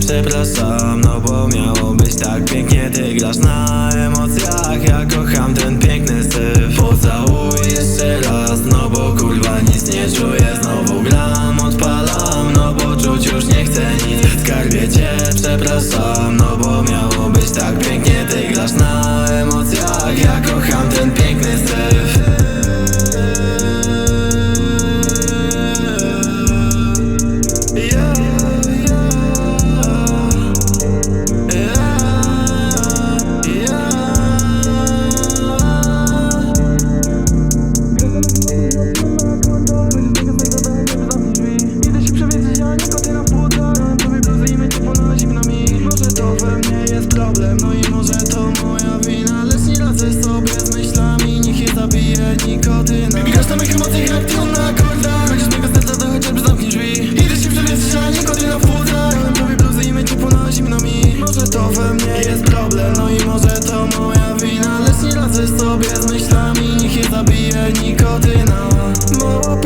przepraszam No bo miało być tak pięknie Ty grasz na emocjach. Ja kocham ten piękny syf. Pocałuj jeszcze raz No bo kurwa nic nie czuję. Znowu gram, odpalam No bo czuć już nie chcę nic. Skarbie cię przepraszam No bo miało być tak pięknie Ty grasz na emocjach jest problem No i może to moja wina Lecz nie radzę sobie z myślami Niech je zabije nikotyna. Mało